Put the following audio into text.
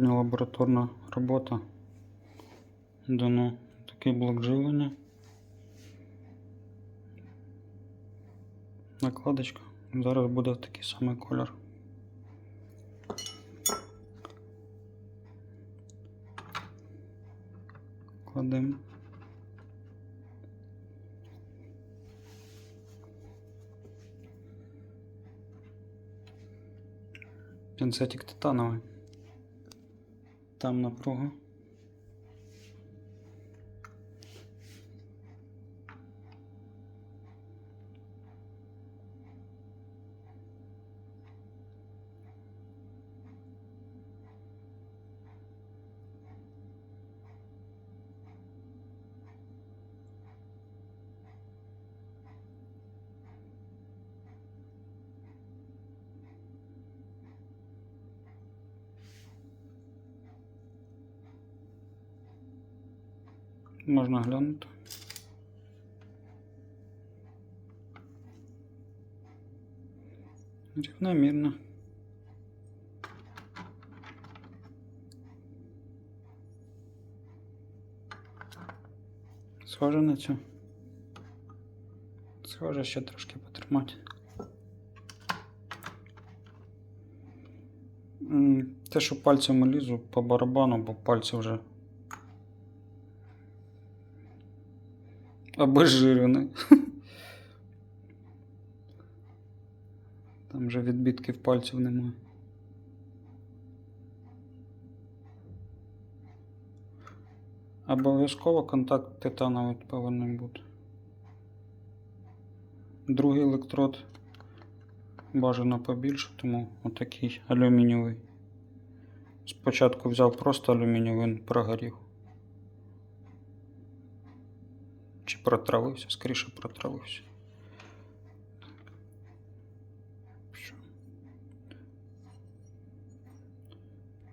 Лабораторна робота. Дано такий блок живлення. Накладочка. Зараз буде такий самий колір. Кладемо. Пінцетик титановий. Там напруга. Можна глянути. Рівномірно. Схоже на цю. Схоже ще трошки потримати. Те, що пальцями лізу по барабану, бо пальці вже обезжирений. Там вже відбитків пальців немає. Обов'язково контакт титановий повинен бути. Другий електрод бажано побільше, тому отакий алюмінієвий. Спочатку взяв просто алюмінієвий, прогорів. Чи протравився, скоріше протравився.